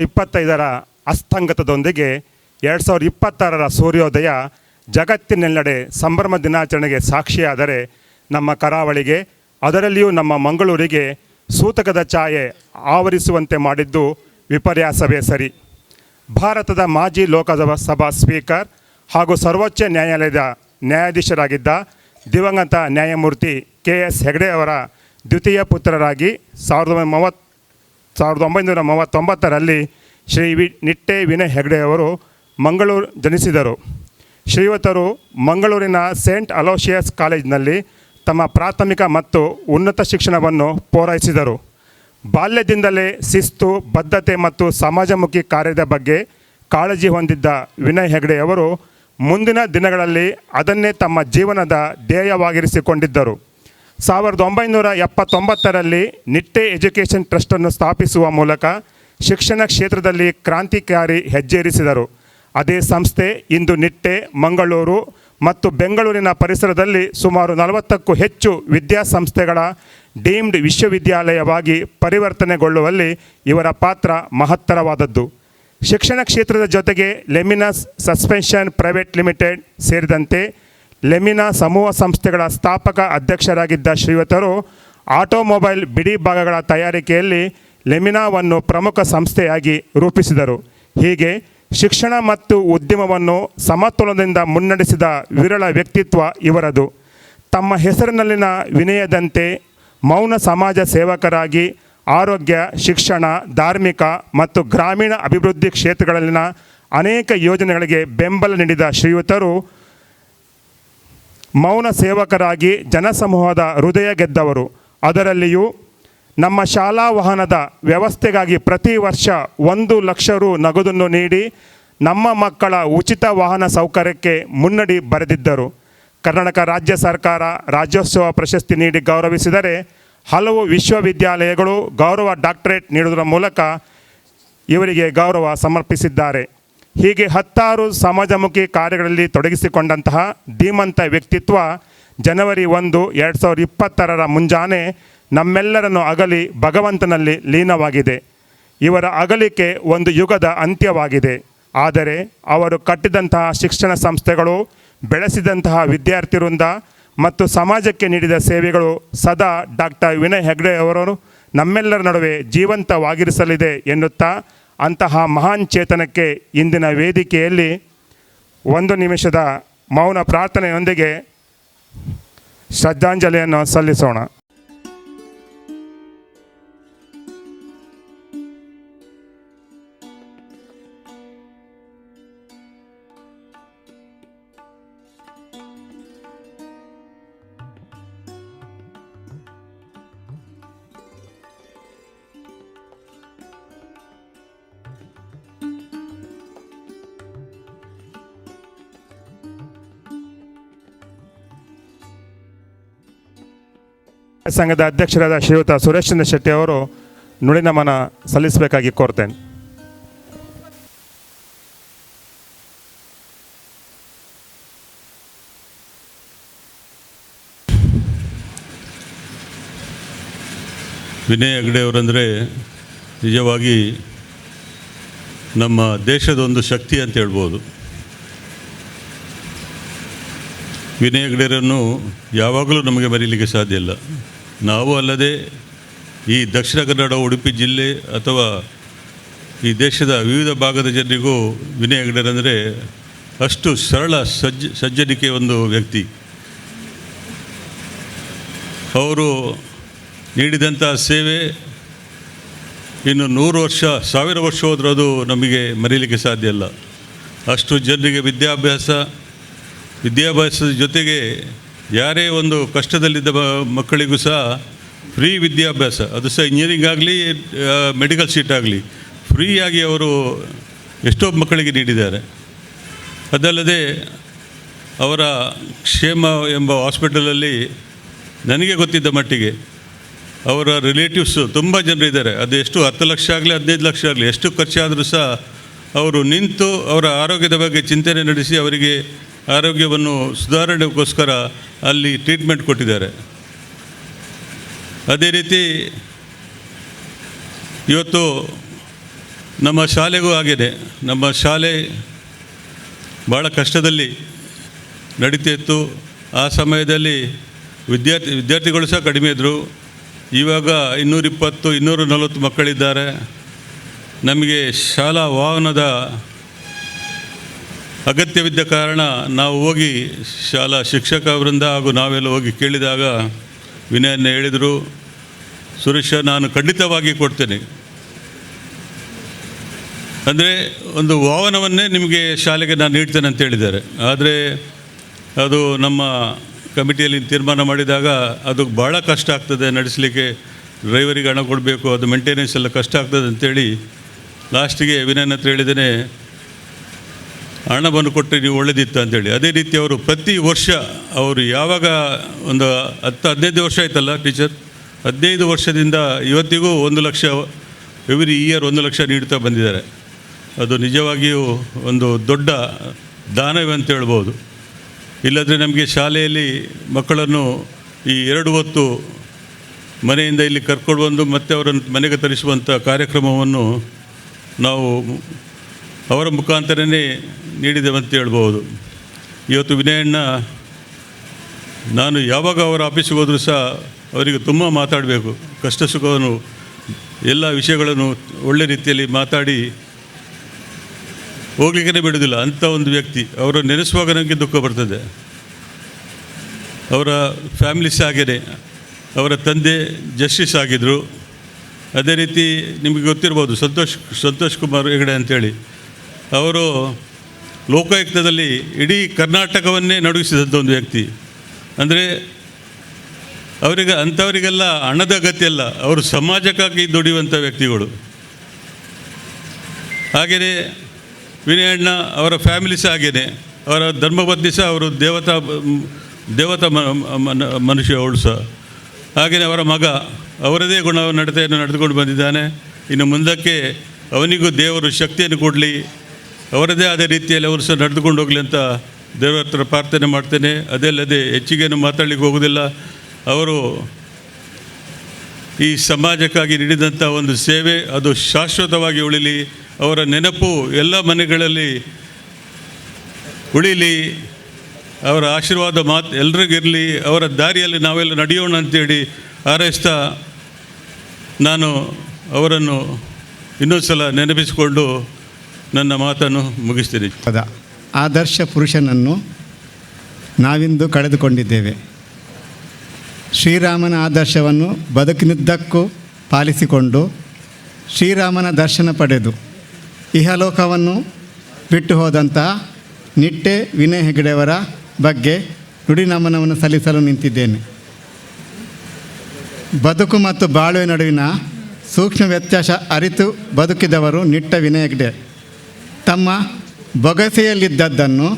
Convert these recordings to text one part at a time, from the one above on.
ಇಪ್ಪತ್ತೈದರ ಅಸ್ತಂಗತದೊಂದಿಗೆ ಎರಡು ಸಾವಿರದ ಇಪ್ಪತ್ತಾರರ ಸೂರ್ಯೋದಯ ಜಗತ್ತಿನೆಲ್ಲೆಡೆ ಸಂಭ್ರಮ ದಿನಾಚರಣೆಗೆ ಸಾಕ್ಷಿಯಾದರೆ ನಮ್ಮ ಕರಾವಳಿಗೆ, ಅದರಲ್ಲಿಯೂ ನಮ್ಮ ಮಂಗಳೂರಿಗೆ ಸೂತಕದ ಛಾಯೆ ಆವರಿಸುವಂತೆ ಮಾಡಿದ್ದು ವಿಪರ್ಯಾಸವೇ ಸರಿ. ಭಾರತದ ಮಾಜಿ ಲೋಕಸಭಾ ಸಭಾ ಸ್ಪೀಕರ್ ಹಾಗೂ ಸರ್ವೋಚ್ಚ ನ್ಯಾಯಾಲಯದ ನ್ಯಾಯಾಧೀಶರಾಗಿದ್ದ ದಿವಂಗತ ನ್ಯಾಯಮೂರ್ತಿ ಕೆ ಎಸ್ ಹೆಗಡೆ ಅವರ ದ್ವಿತೀಯ ಪುತ್ರರಾಗಿ ಸಾವಿರದ ಒಂಬೈನೂರ ಮೂವತ್ತು ಸಾವಿರದ ಒಂಬೈನೂರ ಮೂವತ್ತೊಂಬತ್ತರಲ್ಲಿ ಶ್ರೀ ವಿ ನಿಟ್ಟೆ ವಿನಯ್ ಹೆಗ್ಡೆ ಅವರು ಮಂಗಳೂರು ಜನಿಸಿದರು. ಶ್ರೀಯುತರು ಮಂಗಳೂರಿನ ಸೇಂಟ್ ಅಲೋಷಿಯಸ್ ಕಾಲೇಜಿನಲ್ಲಿ ತಮ್ಮ ಪ್ರಾಥಮಿಕ ಮತ್ತು ಉನ್ನತ ಶಿಕ್ಷಣವನ್ನು ಪೂರೈಸಿದರು. ಬಾಲ್ಯದಿಂದಲೇ ಶಿಸ್ತು, ಬದ್ಧತೆ ಮತ್ತು ಸಮಾಜಮುಖಿ ಕಾರ್ಯದ ಬಗ್ಗೆ ಕಾಳಜಿ ಹೊಂದಿದ್ದ ವಿನಯ್ ಹೆಗಡೆ ಅವರು ಮುಂದಿನ ದಿನಗಳಲ್ಲಿ ಅದನ್ನೇ ತಮ್ಮ ಜೀವನದ ಧ್ಯೇಯವಾಗಿರಿಸಿಕೊಂಡಿದ್ದರು. ಸಾವಿರದ ಒಂಬೈನೂರ ಎಪ್ಪತ್ತೊಂಬತ್ತರಲ್ಲಿ ನಿಟ್ಟೆ ಎಜುಕೇಷನ್ ಟ್ರಸ್ಟನ್ನು ಸ್ಥಾಪಿಸುವ ಮೂಲಕ ಶಿಕ್ಷಣ ಕ್ಷೇತ್ರದಲ್ಲಿ ಕ್ರಾಂತಿಕಾರಿ ಹೆಜ್ಜೇರಿಸಿದರು. ಅದೇ ಸಂಸ್ಥೆ ಇಂದು ನಿಟ್ಟೆ, ಮಂಗಳೂರು ಮತ್ತು ಬೆಂಗಳೂರಿನ ಪರಿಸರದಲ್ಲಿ ಸುಮಾರು ನಲವತ್ತಕ್ಕೂ ಹೆಚ್ಚು ವಿದ್ಯಾಸಂಸ್ಥೆಗಳ ಡೀಮ್ಡ್ ವಿಶ್ವವಿದ್ಯಾಲಯವಾಗಿ ಪರಿವರ್ತನೆಗೊಳ್ಳುವಲ್ಲಿ ಇವರ ಪಾತ್ರ ಮಹತ್ತರವಾದದ್ದು. ಶಿಕ್ಷಣ ಕ್ಷೇತ್ರದ ಜೊತೆಗೆ ಲೆಮಿನಸ್ ಸಸ್ಪೆನ್ಷನ್ ಪ್ರೈವೇಟ್ ಲಿಮಿಟೆಡ್ ಸೇರಿದಂತೆ ಲೆಮಿನಾ ಸಮೂಹ ಸಂಸ್ಥೆಗಳ ಸ್ಥಾಪಕ ಅಧ್ಯಕ್ಷರಾಗಿದ್ದ ಶ್ರೀಯುತರು ಆಟೋಮೊಬೈಲ್ ಬಿಡಿ ಭಾಗಗಳ ತಯಾರಿಕೆಯಲ್ಲಿ ಲೆಮಿನಾವನ್ನು ಪ್ರಮುಖ ಸಂಸ್ಥೆಯಾಗಿ ರೂಪಿಸಿದರು. ಹೀಗೆ ಶಿಕ್ಷಣ ಮತ್ತು ಉದ್ಯಮವನ್ನು ಸಮತೋಲನದಿಂದ ಮುನ್ನಡೆಸಿದ ವಿರಳ ವ್ಯಕ್ತಿತ್ವ ಇವರದು. ತಮ್ಮ ಹೆಸರಿನಲ್ಲಿನ ವಿನಯದಂತೆ ಮೌನ ಸಮಾಜ ಸೇವಕರಾಗಿ ಆರೋಗ್ಯ, ಶಿಕ್ಷಣ, ಧಾರ್ಮಿಕ ಮತ್ತು ಗ್ರಾಮೀಣ ಅಭಿವೃದ್ಧಿ ಕ್ಷೇತ್ರಗಳಲ್ಲಿನ ಅನೇಕ ಯೋಜನೆಗಳಿಗೆ ಬೆಂಬಲ ನೀಡಿದ ಶ್ರೀಯುತರು ಮೌನ ಸೇವಕರಾಗಿ ಜನಸಮೂಹದ ಹೃದಯ ಗೆದ್ದವರು. ಅದರಲ್ಲಿಯೂ ನಮ್ಮ ಶಾಲಾ ವಾಹನದ ವ್ಯವಸ್ಥೆಗಾಗಿ ಪ್ರತಿ ವರ್ಷ ಒಂದು ಲಕ್ಷ ರು ನಗದನ್ನು ನೀಡಿ ನಮ್ಮ ಮಕ್ಕಳ ಉಚಿತ ವಾಹನ ಸೌಕರ್ಯಕ್ಕೆ ಮುನ್ನಡಿ ಬರೆದಿದ್ದರು. ಕರ್ನಾಟಕ ರಾಜ್ಯ ಸರ್ಕಾರ ರಾಜ್ಯೋತ್ಸವ ಪ್ರಶಸ್ತಿ ನೀಡಿ ಗೌರವಿಸಿದರೆ ಹಲವು ವಿಶ್ವವಿದ್ಯಾಲಯಗಳು ಗೌರವ ಡಾಕ್ಟರೇಟ್ ನೀಡುವುದರ ಮೂಲಕ ಇವರಿಗೆ ಗೌರವ ಸಮರ್ಪಿಸಿದ್ದಾರೆ. ಹೀಗೆ ಹತ್ತಾರು ಸಮಾಜಮುಖಿ ಕಾರ್ಯಗಳಲ್ಲಿ ತೊಡಗಿಸಿಕೊಂಡಂತಹ ಧೀಮಂತ ವ್ಯಕ್ತಿತ್ವ ಜನವರಿ ಒಂದು ಎರಡು ಸಾವಿರದ ಇಪ್ಪತ್ತರರ ಮುಂಜಾನೆ ನಮ್ಮೆಲ್ಲರನ್ನು ಅಗಲಿ ಭಗವಂತನಲ್ಲಿ ಲೀನವಾಗಿದೆ. ಇವರ ಅಗಲಿಕೆ ಒಂದು ಯುಗದ ಅಂತ್ಯವಾಗಿದೆ. ಆದರೆ ಅವರು ಕಟ್ಟಿದಂತಹ ಶಿಕ್ಷಣ ಸಂಸ್ಥೆಗಳು, ಬೆಳೆಸಿದಂತಹ ವಿದ್ಯಾರ್ಥಿ ವೃಂದ ಮತ್ತು ಸಮಾಜಕ್ಕೆ ನೀಡಿದ ಸೇವೆಗಳು ಸದಾ ಡಾಕ್ಟರ್ ವಿನಯ್ ಹೆಗ್ಡೆ ಅವರು ನಮ್ಮೆಲ್ಲರ ನಡುವೆ ಜೀವಂತವಾಗಿರಿಸಲಿದೆ ಎನ್ನುತ್ತಾ ಅಂತಹ ಮಹಾನ್ ಚೇತನಕ್ಕೆ ಇಂದಿನ ವೇದಿಕೆಯಲ್ಲಿ ಒಂದು ನಿಮಿಷದ ಮೌನ ಪ್ರಾರ್ಥನೆಯೊಂದಿಗೆ ಶ್ರದ್ಧಾಂಜಲಿಯನ್ನು ಸಲ್ಲಿಸೋಣ. ಸಂಘದ ಅಧ್ಯಕ್ಷರಾದ ಶ್ರೀಯುತ ಸುರೇಶ್ಚಂದ್ರ ಶೆಟ್ಟಿ ಅವರು ನುಡಿನಮನ ಸಲ್ಲಿಸಬೇಕಾಗಿ ಕೋರ್ತೇನೆ. ವಿನಯ್ ಹೆಗ್ಡೆ ಅವರಂದರೆ ನಿಜವಾಗಿ ನಮ್ಮ ದೇಶದ ಒಂದು ಶಕ್ತಿ ಅಂತ ಹೇಳ್ಬೋದು. ವಿನಯ್ ಹೆಗ್ಡೆರನ್ನು ಯಾವಾಗಲೂ ನಮಗೆ ಮರೀಲಿಕ್ಕೆ ಸಾಧ್ಯ ಇಲ್ಲ. ನಾವು ಅಲ್ಲದೆ ಈ ದಕ್ಷಿಣ ಕನ್ನಡ, ಉಡುಪಿ ಜಿಲ್ಲೆ ಅಥವಾ ಈ ದೇಶದ ವಿವಿಧ ಭಾಗದ ಜನರಿಗೂ ವಿನಯ್ ಹೆಗ್ಡೆರಂದರೆ ಅಷ್ಟು ಸರಳ, ಸಜ್ಜ, ಸಜ್ಜನಿಕೆ ಒಂದು ವ್ಯಕ್ತಿ. ಅವರು ನೀಡಿದಂಥ ಸೇವೆ ಇನ್ನು ನೂರು ವರ್ಷ, ಸಾವಿರ ವರ್ಷ ಹೋದರೂ ಅದು ನಮಗೆ ಮರೀಲಿಕ್ಕೆ ಸಾಧ್ಯ ಇಲ್ಲ. ಅಷ್ಟು ಜನರಿಗೆ ವಿದ್ಯಾಭ್ಯಾಸ ವಿದ್ಯಾಭ್ಯಾಸದ ಜೊತೆಗೆ ಯಾರೇ ಒಂದು ಕಷ್ಟದಲ್ಲಿದ್ದ ಮಕ್ಕಳಿಗೂ ಸಹ ಫ್ರೀ ವಿದ್ಯಾಭ್ಯಾಸ. ಅದು ಸಹ ಇಂಜಿನಿಯರಿಂಗ್ ಆಗಲಿ ಮೆಡಿಕಲ್ ಸೀಟ್ ಆಗಲಿ ಫ್ರೀಯಾಗಿ ಅವರು ಎಷ್ಟೋ ಮಕ್ಕಳಿಗೆ ನೀಡಿದ್ದಾರೆ. ಅದಲ್ಲದೆ ಅವರ ಕ್ಷೇಮ ಎಂಬ ಹಾಸ್ಪಿಟಲಲ್ಲಿ ನನಗೆ ಗೊತ್ತಿದ್ದ ಮಟ್ಟಿಗೆ ಅವರ ರಿಲೇಟಿವ್ಸು ತುಂಬ ಜನರಿದ್ದಾರೆ ಅದು ಎಷ್ಟು ಹತ್ತು ಲಕ್ಷ ಆಗಲಿ, ಹದಿನೈದು ಲಕ್ಷ ಆಗಲಿ, ಎಷ್ಟು ಖರ್ಚಾದರೂ ಸಹ ಅವರು ನಿಂತು ಅವರ ಆರೋಗ್ಯದ ಬಗ್ಗೆ ಚಿಂತನೆ ನಡೆಸಿ ಅವರಿಗೆ ಆರೋಗ್ಯವನ್ನು ಸುಧಾರಣೆಗೋಸ್ಕರ ಅಲ್ಲಿ ಟ್ರೀಟ್ಮೆಂಟ್ ಕೊಟ್ಟಿದ್ದಾರೆ. ಅದೇ ರೀತಿ ಇವತ್ತು ನಮ್ಮ ಶಾಲೆಗೂ ಆಗಿದೆ ನಮ್ಮ ಶಾಲೆ ಭಾಳ ಕಷ್ಟದಲ್ಲಿ ನಡೀತಾ ಇತ್ತು ಆ ಸಮಯದಲ್ಲಿ ವಿದ್ಯಾರ್ಥಿ, ವಿದ್ಯಾರ್ಥಿಗಳು ಸಹ ಕಡಿಮೆ ಇದ್ದರು ಇವಾಗ ಇನ್ನೂರಿಪ್ಪತ್ತು ಇನ್ನೂರ ನಲವತ್ತು ಮಕ್ಕಳಿದ್ದಾರೆ. ನಮಗೆ ಶಾಲಾ ವಾಹನದ ಅಗತ್ಯವಿದ್ದ ಕಾರಣ ನಾವು ಹೋಗಿ ಶಾಲಾ ಶಿಕ್ಷಕ ವೃಂದ ಹಾಗೂ ನಾವೆಲ್ಲ ಹೋಗಿ ಕೇಳಿದಾಗ ವಿನಯನ್ನ ಹೇಳಿದರು, ಸುರೇಶ, ನಾನು ಖಂಡಿತವಾಗಿ ಕೊಡ್ತೇನೆ. ಅಂದರೆ ಒಂದು ವಾಹನವನ್ನೇ ನಿಮಗೆ ಶಾಲೆಗೆ ನಾನು ನೀಡ್ತೇನೆ ಅಂತ ಹೇಳಿದ್ದಾರೆ. ಆದರೆ ಅದು ನಮ್ಮ ಕಮಿಟಿಯಲ್ಲಿ ತೀರ್ಮಾನ ಮಾಡಿದಾಗ ಅದು ಭಾಳ ಕಷ್ಟ ಆಗ್ತದೆ, ನಡೆಸಲಿಕ್ಕೆ ಡ್ರೈವರಿಗೆ ಹಣ ಕೊಡಬೇಕು, ಅದು ಮೇಂಟೆನೆನ್ಸ್ ಎಲ್ಲ ಕಷ್ಟ ಆಗ್ತದೆ ಅಂತೇಳಿ ಲಾಸ್ಟಿಗೆ ವಿನಯನ ಹತ್ರ ಹೇಳಿದ್ದೇನೆ ಹಣವನ್ನು ಕೊಟ್ಟರೆ ನೀವು ಒಳ್ಳೆದಿತ್ತು ಅಂತೇಳಿ. ಅದೇ ರೀತಿ ಅವರು ಪ್ರತಿ ವರ್ಷ ಅವರು ಯಾವಾಗ ಒಂದು ಹತ್ತು ಹದಿನೈದು ವರ್ಷ ಆಯ್ತಲ್ಲ ಟೀಚರ್? ಹದಿನೈದು ವರ್ಷದಿಂದ ಇವತ್ತಿಗೂ ಒಂದು ಲಕ್ಷ, ಎವ್ರಿ ಇಯರ್ ಒಂದು ಲಕ್ಷ ನೀಡ್ತಾ ಬಂದಿದ್ದಾರೆ. ಅದು ನಿಜವಾಗಿಯೂ ಒಂದು ದೊಡ್ಡ ದಾನವೇ ಅಂತ ಹೇಳ್ಬೋದು. ಇಲ್ಲದ್ರೆ ನಮಗೆ ಶಾಲೆಯಲ್ಲಿ ಮಕ್ಕಳನ್ನು ಈ ಎರಡು ಹೊತ್ತು ಮನೆಯಿಂದ ಇಲ್ಲಿ ಕರ್ಕೊಂಡು ಬಂದು ಮತ್ತೆ ಅವರನ್ನು ಮನೆಗೆ ತರಿಸುವಂಥ ಕಾರ್ಯಕ್ರಮವನ್ನು ನಾವು ಅವರ ಮುಖಾಂತರನೇ ನೀಡಿದೆವು ಅಂತ ಹೇಳ್ಬೋದು. ಇವತ್ತು ವಿನಯಣ್ಣ, ನಾನು ಯಾವಾಗ ಅವರ ಆಫೀಸಿಗೆ ಹೋದರೂ ಸಹ ಅವರಿಗೆ ತುಂಬ ಮಾತಾಡಬೇಕು. ಕಷ್ಟ ಸುಖವನ್ನು, ಎಲ್ಲ ವಿಷಯಗಳನ್ನು ಒಳ್ಳೆ ರೀತಿಯಲ್ಲಿ ಮಾತಾಡಿ ಹೋಗ್ಲಿಕ್ಕೆ ಬಿಡೋದಿಲ್ಲ ಅಂಥ ಒಂದು ವ್ಯಕ್ತಿ, ಅವರು ನೆನೆಸುವಾಗ ನನಗೆ ದುಃಖ ಬರ್ತದೆ. ಅವರ ಫ್ಯಾಮಿಲಿ ಆಗಿದೆ ಅವರ ತಂದೆ ಜಸ್ಟಿಸ್ ಆಗಿದ್ದರು ಅದೇ ರೀತಿ ನಿಮಗೆ ಗೊತ್ತಿರ್ಬೋದು, ಸಂತೋಷ್ ಸಂತೋಷ್ ಕುಮಾರ್ ಹೆಗಡೆ ಅಂತೇಳಿ. ಅವರು ಲೋಕಾಯುಕ್ತದಲ್ಲಿ ಇಡೀ ಕರ್ನಾಟಕವನ್ನೇ ನಡುಗಿಸಿದಂಥ ಒಂದು ವ್ಯಕ್ತಿ. ಅಂದರೆ ಅವರಿಗೆ ಅಂಥವರಿಗೆಲ್ಲ ಹಣದ ಅಗತ್ಯ ಅಲ್ಲ, ಅವರು ಸಮಾಜಕ್ಕಾಗಿ ದುಡಿಯುವಂಥ ವ್ಯಕ್ತಿಗಳು. ಹಾಗೆಯೇ ವಿನಯಣ್ಣ ಅವರ ಫ್ಯಾಮಿಲಿ ಸಹ ಹಾಗೆಯೇ, ಅವರ ಧರ್ಮಪತ್ನಿ ಸಹ ಅವರು ದೇವತಾ ದೇವತಾ ಮನುಷ್ಯ ಅವಳು ಸಹ. ಹಾಗೆಯೇ ಅವರ ಮಗ ಅವರದೇ ಗುಣ ನಡತೆಯನ್ನು ನಡೆದುಕೊಂಡು ಬಂದಿದ್ದಾನೆ. ಇನ್ನು ಮುಂದಕ್ಕೆ ಅವನಿಗೂ ದೇವರು ಶಕ್ತಿಯನ್ನು ಕೊಡಲಿ. ಅವರದೇ ಆದ ರೀತಿಯಲ್ಲಿ ಅವರು ಸಹ ನಡೆದುಕೊಂಡು ಹೋಗಲಿ ಅಂತ ದೇವರ ಹತ್ರ ಪ್ರಾರ್ಥನೆ ಮಾಡ್ತೇನೆ. ಅದೇ ಅಲ್ಲದೆ ಹೆಚ್ಚಿಗೇನು ಮಾತಾಡಲಿಕ್ಕೆ ಹೋಗೋದಿಲ್ಲ ಅವರು ಈ ಸಮಾಜಕ್ಕಾಗಿ ನೀಡಿದಂಥ ಒಂದು ಸೇವೆ, ಅದು ಶಾಶ್ವತವಾಗಿ ಉಳಿಲಿ, ಅವರ ನೆನಪು ಎಲ್ಲ ಮನೆಗಳಲ್ಲಿ ಉಳಿಲಿ, ಅವರ ಆಶೀರ್ವಾದ ಮಾತು ಎಲ್ರಿಗಿರಲಿ ಅವರ ದಾರಿಯಲ್ಲಿ ನಾವೆಲ್ಲ ನಡೆಯೋಣ ಅಂತೇಳಿ ಹಾರೈಸ್ತಾ ನಾನು ಅವರನ್ನು ಇನ್ನೊಂದು ಸಲ ನೆನಪಿಸಿಕೊಂಡು ನನ್ನ ಮಾತನ್ನು ಮುಗಿಸ್ತೀನಿ. ಪದ. ಆದರ್ಶ ಪುರುಷನನ್ನು ನಾವಿಂದು ಕಳೆದುಕೊಂಡಿದ್ದೇವೆ. ಶ್ರೀರಾಮನ ಆದರ್ಶವನ್ನು ಬದುಕಿನುದ್ದಕ್ಕೂ ಪಾಲಿಸಿಕೊಂಡು ಶ್ರೀರಾಮನ ದರ್ಶನ ಪಡೆದು ಇಹಲೋಕವನ್ನು ಬಿಟ್ಟು ಹೋದಂತಹ ನಿಟ್ಟೆ ವಿನಯ್ ಹೆಗಡೆಯವರ ಬಗ್ಗೆ ನುಡಿ ನಮನವನ್ನು ಸಲ್ಲಿಸಲು ನಿಂತಿದ್ದೇನೆ. ಬದುಕು ಮತ್ತು ಬಾಳುವೆ ನಡುವಿನ ಸೂಕ್ಷ್ಮ ವ್ಯತ್ಯಾಸ ಅರಿತು ಬದುಕಿದವರು ನಿಟ್ಟ ವಿನಯ ಹೆಗ್ಡೆ. ತಮ್ಮ ಬೊಗಸೆಯಲ್ಲಿದ್ದದ್ದನ್ನು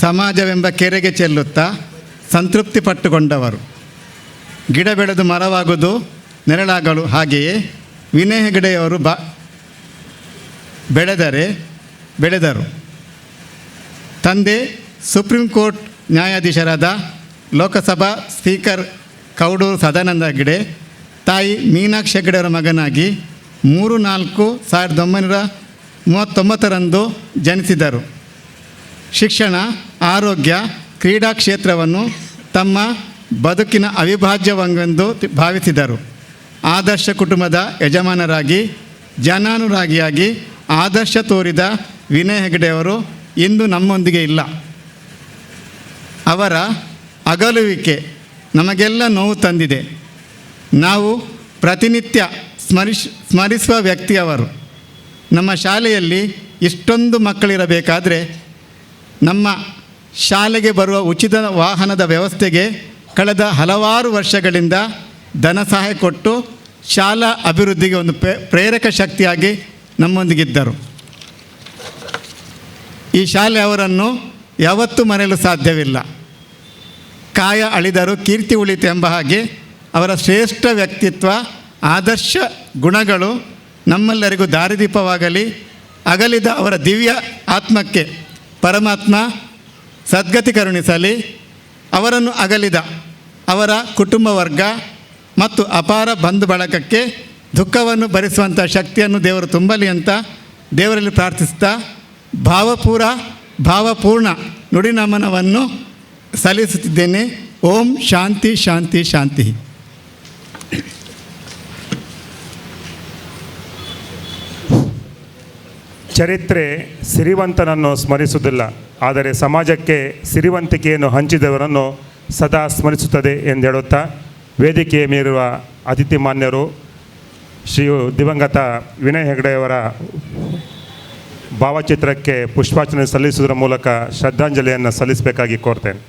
ಸಮಾಜವೆಂಬ ಕೆರೆಗೆ ಚೆಲ್ಲುತ್ತಾ ಸಂತೃಪ್ತಿ ಪಟ್ಟುಕೊಂಡವರು. ಗಿಡ ಬೆಳೆದು ಮರವಾಗುವುದು ನೆರಳಾಗಲು ಹಾಗೆಯೇ ವಿನಯ ಹೆಗಡೆಯವರು ಬ ಬೆಳೆದರೆ ಬೆಳೆದರು. ತಂದೆ ಸುಪ್ರೀಂ ಕೋರ್ಟ್ ನ್ಯಾಯಾಧೀಶರಾದ ಲೋಕಸಭಾ ಸ್ಪೀಕರ್ ಕೌಡೂರು ಸದಾನಂದ ಹೆಗಡೆ, ತಾಯಿ ಮೀನಾಕ್ಷಿ ಹೆಗಡೆಯವರ ಮಗನಾಗಿ ಮೂರು ನಾಲ್ಕು ಸಾವಿರದ ಒಂಬೈನೂರ ಮೂವತ್ತೊಂಬತ್ತರಂದು ಜನಿಸಿದರು. ಶಿಕ್ಷಣ, ಆರೋಗ್ಯ, ಕ್ರೀಡಾ ಕ್ಷೇತ್ರವನ್ನು ತಮ್ಮ ಬದುಕಿನ ಅವಿಭಾಜ್ಯವೆಂದು ಭಾವಿಸಿದರು. ಆದರ್ಶ ಕುಟುಂಬದ ಯಜಮಾನರಾಗಿ, ಜನಾನುರಾಗಿಯಾಗಿ ಆದರ್ಶ ತೋರಿದ ವಿನಯ್ ಹೆಗಡೆಯವರು ಇಂದು ನಮ್ಮೊಂದಿಗೆ ಇಲ್ಲ. ಅವರ ಅಗಲುವಿಕೆ ನಮಗೆಲ್ಲ ನೋವು ತಂದಿದೆ. ನಾವು ಪ್ರತಿನಿತ್ಯ ಸ್ಮರಿಸ್ ಸ್ಮರಿಸುವ ವ್ಯಕ್ತಿಯವರು. ನಮ್ಮ ಶಾಲೆಯಲ್ಲಿ ಇಷ್ಟೊಂದು ಮಕ್ಕಳಿರಬೇಕಾದರೆ ನಮ್ಮ ಶಾಲೆಗೆ ಬರುವ ಉಚಿತ ವಾಹನದ ವ್ಯವಸ್ಥೆಗೆ ಕಳೆದ ಹಲವಾರು ವರ್ಷಗಳಿಂದ ಧನ ಸಹಾಯ ಕೊಟ್ಟು ಶಾಲಾ ಅಭಿವೃದ್ಧಿಗೆ ಒಂದು ಪ್ರೇ- ಪ್ರೇರಕ ಶಕ್ತಿಯಾಗಿ ನಮ್ಮೊಂದಿಗಿದ್ದರು. ಈ ಶಾಲೆ ಅವರನ್ನು ಯಾವತ್ತೂ ಮರೆಯಲು ಸಾಧ್ಯವಿಲ್ಲ. ಕಾಯ ಅಳಿದರು ಕೀರ್ತಿ ಉಳಿತು ಎಂಬ ಹಾಗೆ ಅವರ ಶ್ರೇಷ್ಠ ವ್ಯಕ್ತಿತ್ವ, ಆದರ್ಶ ಗುಣಗಳು ನಮ್ಮೆಲ್ಲರಿಗೂ ದಾರಿದೀಪವಾಗಲಿ. ಅಗಲಿದ ಅವರ ದಿವ್ಯ ಆತ್ಮಕ್ಕೆ ಪರಮಾತ್ಮ ಸದ್ಗತಿ ಕರುಣಿಸಲಿ. ಅವರನ್ನು ಅಗಲಿದ ಅವರ ಕುಟುಂಬ ವರ್ಗ ಮತ್ತು ಅಪಾರ ಬಂಧು ಬಳಕಕ್ಕೆ ದುಃಖವನ್ನು ಭರಿಸುವಂಥ ಶಕ್ತಿಯನ್ನು ದೇವರು ತುಂಬಲಿ ಅಂತ ದೇವರಲ್ಲಿ ಪ್ರಾರ್ಥಿಸ್ತಾ ಭಾವಪೂರ, ಭಾವಪೂರ್ಣ ನುಡಿನಮನವನ್ನು ಸಲ್ಲಿಸುತ್ತಿದ್ದೇನೆ. ಓಂ ಶಾಂತಿ ಶಾಂತಿ ಶಾಂತಿ. ಚರಿತ್ರೆ ಸಿರಿವಂತನನ್ನು ಸ್ಮರಿಸುವುದಿಲ್ಲ, ಆದರೆ ಸಮಾಜಕ್ಕೆ ಸಿರಿವಂತಿಕೆಯನ್ನು ಹಂಚಿದವರನ್ನು ಸದಾ ಸ್ಮರಿಸುತ್ತದೆ ಎಂದು ಹೇಳುತ್ತಾ ವೇದಿಕೆಯ ಮೇಲಿರುವ ಅತಿಥಿ ಮಾನ್ಯರು ಶ್ರೀ ದಿವಂಗತ ವಿನಯ್ ಹೆಗಡೆಯವರ ಭಾವಚಿತ್ರಕ್ಕೆ ಪುಷ್ಪಾರ್ಚನೆ ಸಲ್ಲಿಸುವುದರ ಮೂಲಕ ಶ್ರದ್ಧಾಂಜಲಿಯನ್ನು ಸಲ್ಲಿಸಬೇಕಾಗಿ ಕೋರ್ತೇನೆ.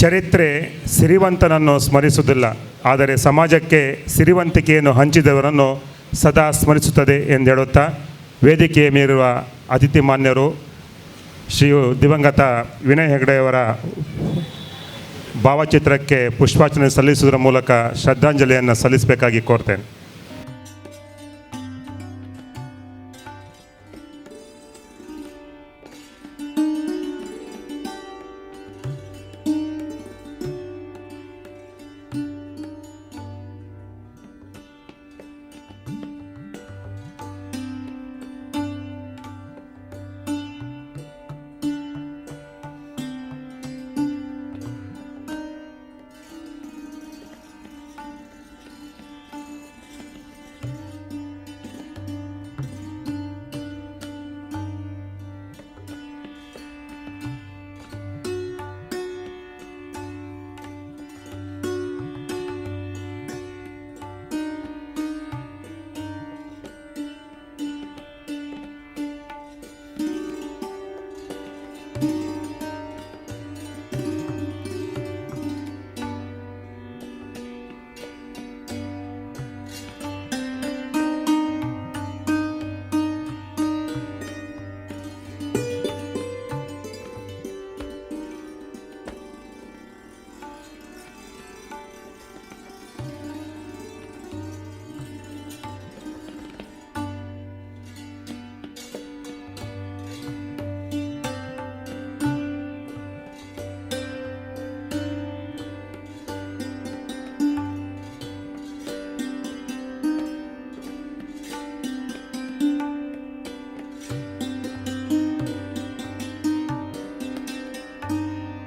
ಚರಿತ್ರೆ ಸಿರಿವಂತನನ್ನು ಸ್ಮರಿಸುವುದಿಲ್ಲ, ಆದರೆ ಸಮಾಜಕ್ಕೆ ಸಿರಿವಂತಿಕೆಯನ್ನು ಹಂಚಿದವರನ್ನು ಸದಾ ಸ್ಮರಿಸುತ್ತದೆ ಎಂದು ಹೇಳುತ್ತಾ ವೇದಿಕೆಯ ಮೇಲಿರುವ ಅತಿಥಿ ಮಾನ್ಯರು ಶ್ರೀ ದಿವಂಗತ ವಿನಯ್ ಹೆಗಡೆಯವರ ಭಾವಚಿತ್ರಕ್ಕೆ ಪುಷ್ಪಾರ್ಚನೆ ಸಲ್ಲಿಸುವುದರ ಮೂಲಕ ಶ್ರದ್ಧಾಂಜಲಿಯನ್ನು ಸಲ್ಲಿಸಬೇಕಾಗಿ ಕೋರ್ತೇನೆ.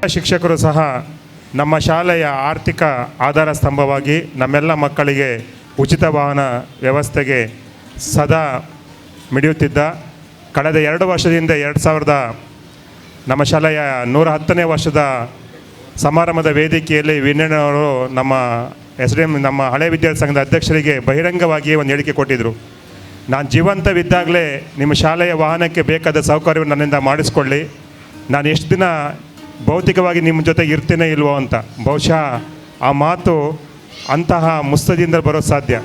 ಶಿಕ್ಷಕರು ಸಹ ನಮ್ಮ ಶಾಲೆಯ ಆರ್ಥಿಕ ಆಧಾರ ಸ್ತಂಭವಾಗಿ ನಮ್ಮೆಲ್ಲ ಮಕ್ಕಳಿಗೆ ಉಚಿತ ವಾಹನ ವ್ಯವಸ್ಥೆಗೆ ಸದಾ ಮಿಡಿಯುತ್ತಿದ್ದ ಕಳೆದ ಎರಡು ವರ್ಷದಿಂದ ಎರಡು ಸಾವಿರದ ನಮ್ಮ ಶಾಲೆಯ ನೂರ ಹತ್ತನೇ ವರ್ಷದ ಸಮಾರಂಭದ ವೇದಿಕೆಯಲ್ಲಿ ವಿನಯನವರು ನಮ್ಮ ಎಸ್ ಡಿ ಎಂ ನಮ್ಮ ಹಳೆ ವಿದ್ಯಾರ್ಥಿ ಸಂಘದ ಅಧ್ಯಕ್ಷರಿಗೆ ಬಹಿರಂಗವಾಗಿ ಒಂದು ಹೇಳಿಕೆ ಕೊಟ್ಟಿದ್ದರು ನಾನು ಜೀವಂತವಿದ್ದಾಗಲೇ ನಿಮ್ಮ ಶಾಲೆಯ ವಾಹನಕ್ಕೆ ಬೇಕಾದ ಸೌಕರ್ಯವನ್ನು ನನ್ನಿಂದ ಮಾಡಿಸ್ಕೊಳ್ಳಿ. ನಾನು ಎಷ್ಟು ದಿನ ಭೌತಿಕವಾಗಿ ನಿಮ್ಮ ಜೊತೆ ಇರ್ತೇನೆ ಇಲ್ವೋ ಅಂತ. ಬಹುಶಃ ಆ ಮಾತು ಅಂತಹ ಮುಸ್ತದಿಂದ ಬರೋ ಸಾಧ್ಯ.